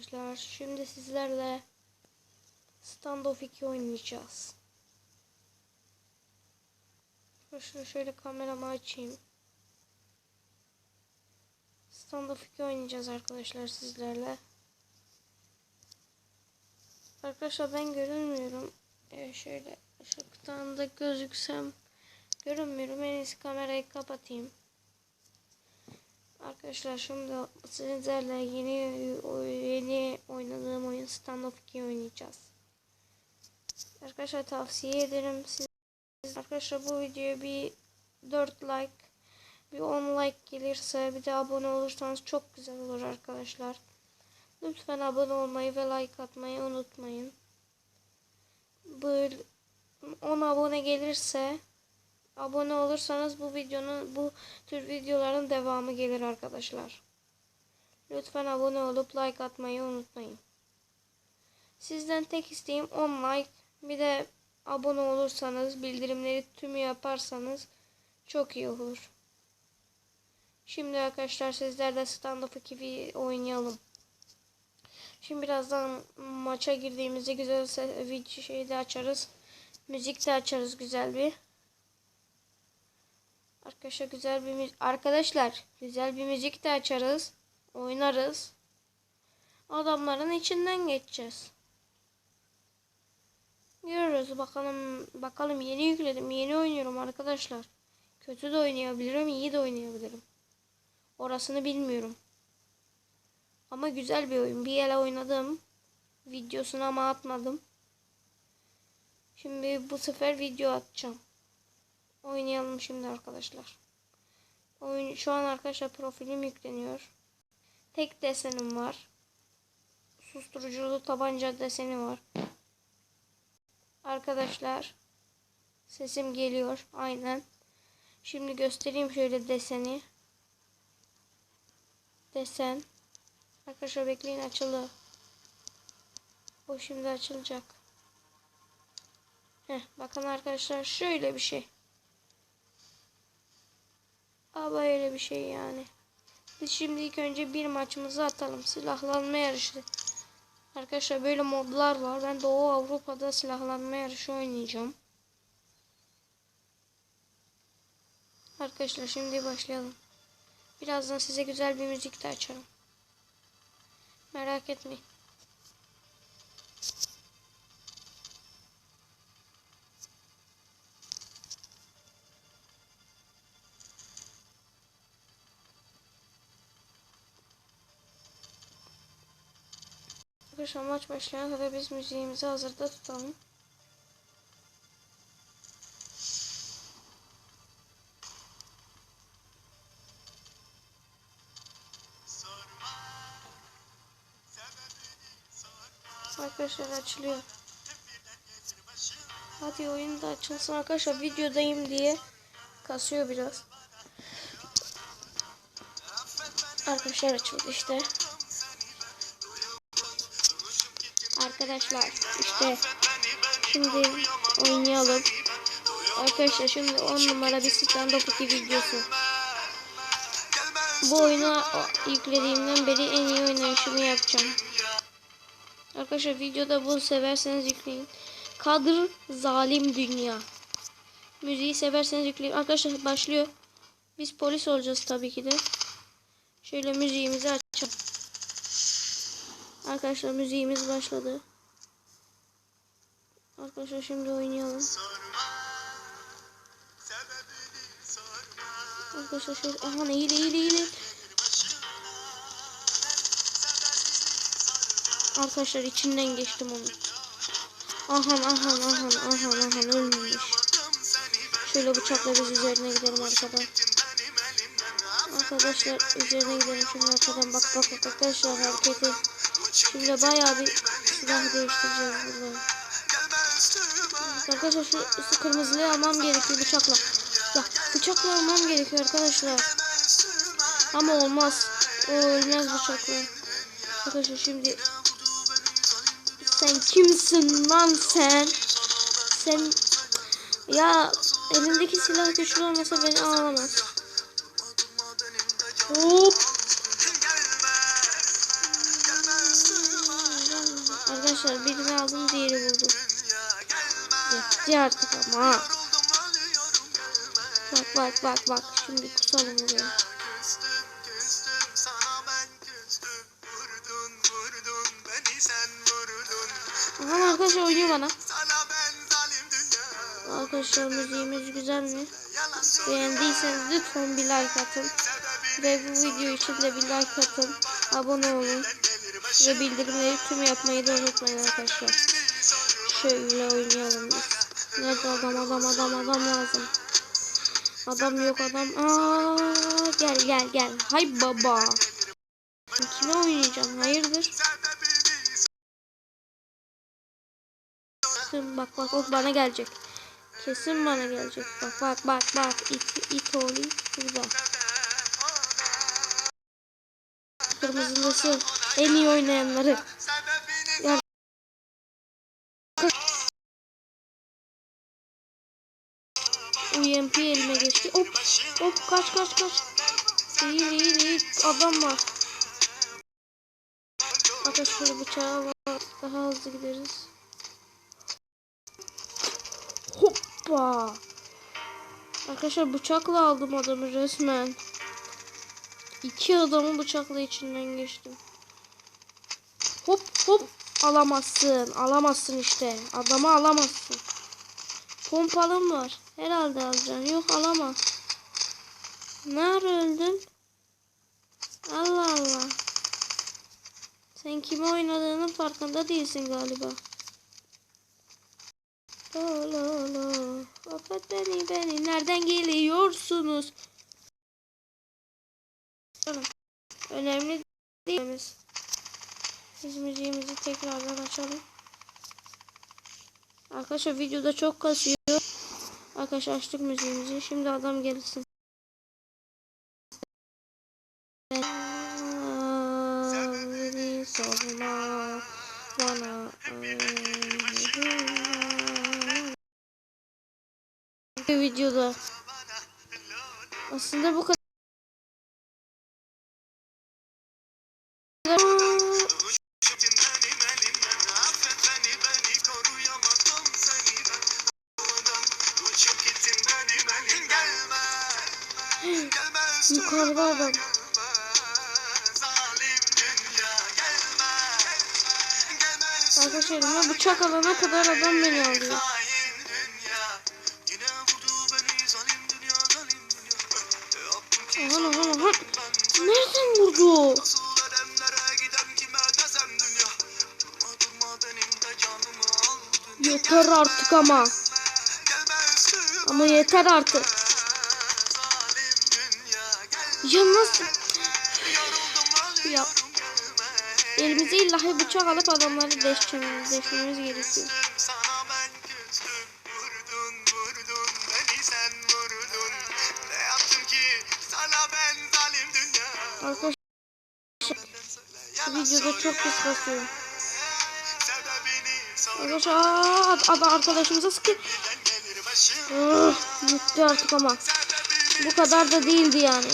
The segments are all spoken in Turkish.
Arkadaşlar şimdi sizlerle Standoff 2 oynayacağız. Şöyle, şöyle kameramı açayım. Standoff 2 oynayacağız arkadaşlar sizlerle. Arkadaşlar ben görünmüyorum. Ee, şöyle ışıktan da gözüksem görünmüyorum. En iyisi kamerayı kapatayım. Arkadaşlar şimdi sizlerle yeni yeni oynadığım oyun Standoff 2 oynayacağız. Arkadaşlar tavsiye ederim siz arkadaşlar bu videoya bir 4 like bir 10 like gelirse bir de abone olursanız çok güzel olur arkadaşlar. Lütfen abone olmayı ve like atmayı unutmayın. Böyle 10 abone gelirse abone olursanız bu videonun bu tür videoların devamı gelir arkadaşlar. Lütfen abone olup like atmayı unutmayın. Sizden tek isteğim 10 like bir de abone olursanız bildirimleri tümü yaparsanız çok iyi olur. Şimdi arkadaşlar sizlerle Standoff 2 oynayalım. Şimdi birazdan maça girdiğimizde güzel video şeyi de açarız. Müzik de açarız güzel bir. Arkadaşlar güzel bir. Arkadaşlar güzel bir müzik de açarız. Oynarız. Adamların içinden geçeceğiz. Görürüz bakalım bakalım yeni yükledim. Yeni oynuyorum arkadaşlar. Kötü de oynayabilirim, iyi de oynayabilirim. Orasını bilmiyorum. Ama güzel bir oyun. Bir yere oynadım. Videosunu ama atmadım. Şimdi bu sefer video atacağım. Oynayalım şimdi arkadaşlar. Oyun şu an arkadaşlar profilim yükleniyor. Tek desenim var. Susturuculu tabanca deseni var. Arkadaşlar sesim geliyor aynen. Şimdi göstereyim şöyle deseni. Desen. Arkadaşlar bekleyin açılı. Bu şimdi açılacak. Heh, bakın arkadaşlar şöyle bir şey. Aa böyle bir şey yani. Biz şimdi ilk önce bir maçımızı atalım. Silahlanma yarışı. Arkadaşlar böyle modlar var. Ben Doğu Avrupa'da silahlanma yarışı oynayacağım. Arkadaşlar şimdi başlayalım. Birazdan size güzel bir müzik de açarım. Merak etmeyin. Arkadaşlar maç başlayana kadar biz müziğimizi hazırda tutalım. Arkadaşlar açılıyor. Hadi oyun da açılsın arkadaşlar videodayım diye kasıyor biraz. Arkadaşlar açıldı işte. Arkadaşlar işte şimdi oynayalım. Arkadaşlar şimdi 10 numara bir stand-up 2 videosu. Bu oyunu yüklediğimden beri en iyi oynayışımı yapacağım. Arkadaşlar videoda bu severseniz yükleyin. Kadr zalim dünya. Müziği severseniz yükleyin. Arkadaşlar başlıyor. Biz polis olacağız tabii ki de. Şöyle müziğimizi açalım. Arkadaşlar müziğimiz başladı. Arkadaşlar şimdi oynayalım. Arkadaşlar şöyle aha iyi iyi iyi. Arkadaşlar içinden geçtim onu. Ahan ahan ahan ahan ahan ölmemiş. Şöyle bıçakla biz üzerine gidelim arkadan. Arkadaşlar üzerine gidelim şimdi arkadan bak bak bak arkadaşlar hareketi. Şimdi bayağı bir silah değiştireceğiz burada. Arkadaşlar şu, şu kırmızıyı almam gerekiyor bıçakla. Ya bıçakla almam gerekiyor arkadaşlar. Ama olmaz. O ölmez bıçakla. Arkadaşlar şimdi sen kimsin lan sen? Sen ya elindeki silah güçlü olmasa beni ağlamaz. Hop. Arkadaşlar birini aldım diğeri Yetti artık ama. Bak bak bak bak. Şimdi kusalım buraya. Aha arkadaşlar oynuyor bana. Arkadaşlar müziğimiz güzel mi? Beğendiyseniz lütfen bir like atın. Ve bu video için de bir like atın. Abone olun. Ve bildirimleri tüm yapmayı da unutmayın arkadaşlar. Şöyle oynayalım biz. Nerede adam adam adam adam lazım. Adam yok adam. Aa, gel gel gel. Hay baba. Kime oynayacağım? Hayırdır? Kesin bak bak o bana gelecek. Kesin bana gelecek. Bak bak bak bak. İt, it oğlu burada. Kırmızılısı en iyi oynayanları. Kaç kaç kaç. Değil değil değil adam var. Arkadaşlar bıçağı var. Daha hızlı gideriz. Hoppa. Arkadaşlar bıçakla aldım adamı resmen. İki adamı bıçakla içinden geçtim. Hop hop. Alamazsın. Alamazsın işte. Adamı alamazsın. Pompalım var. Herhalde alacaksın. Yok alamaz. Nerede öldün? Allah Allah. Sen kime oynadığının farkında değilsin galiba. Lo lo. Affet beni beni. Nereden geliyorsunuz? Önemli değil. Biz müziğimizi tekrardan açalım. Arkadaşlar videoda çok kasıyor. Arkadaşlar açtık müziğimizi. Şimdi adam gelsin. Sorma bana Bu videoda. Aslında bu kadar benim elimden yerime bıçak alana kadar adam beni alıyor. Aman aman aman. Nereden vurdu? Yeter artık ama. Ama yeter artık. Ya nasıl? Ya elimize illahi bıçak alıp adamları deşmemiz, deşmemiz gerekiyor. Arkadaşlar videoda çok pis basıyor. Arkadaşlar ad, ad arkadaşımıza sıkı. Oh, artık ama. Bu kadar da değildi yani.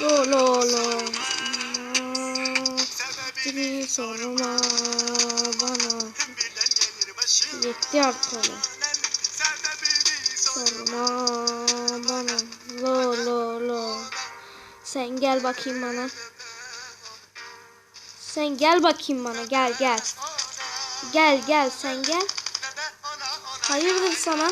Lo lo lo. Beni sorma bana. Yetti artık Sorma bana. Lo lo lo. Sen gel bakayım bana. Sen gel bakayım bana. Gel gel. Gel gel sen gel. Hayırdır sana?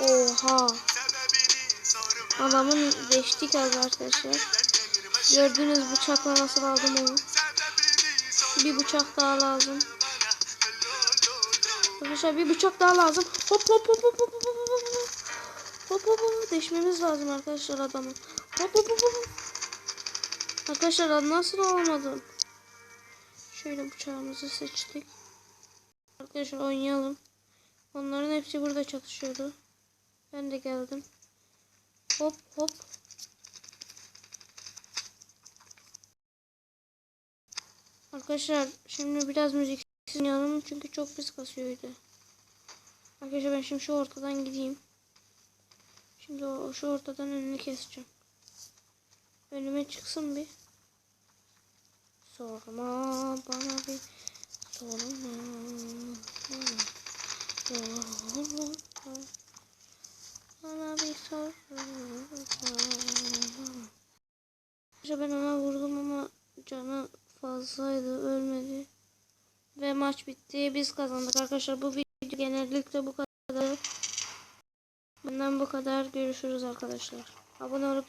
Oha. Adamın deştik az arkadaşlar. Gördüğünüz bıçakla nasıl aldım onu. Bir bıçak daha lazım. Arkadaşlar bir bıçak daha lazım. Hop hop hop hop hop hop hop hop. Hop hop hop deşmemiz lazım arkadaşlar adamı. Hop hop hop hop. Arkadaşlar nasıl olmadım? Şöyle bıçağımızı seçtik. Arkadaşlar oynayalım. Onların hepsi burada çatışıyordu. Ben de geldim. Hop hop. Arkadaşlar şimdi biraz müzik oynayalım çünkü çok pis kasıyordu. Arkadaşlar ben şimdi şu ortadan gideyim. Şimdi o, şu ortadan önünü keseceğim. Önüme çıksın bir. sorma bana bir sorma sorma bana bir sorma Arkadaşlar ben ona vurdum ama canı fazlaydı ölmedi. Ve maç bitti. Biz kazandık. Arkadaşlar bu video genellikle bu kadar. Benden bu kadar. Görüşürüz arkadaşlar. Abone olup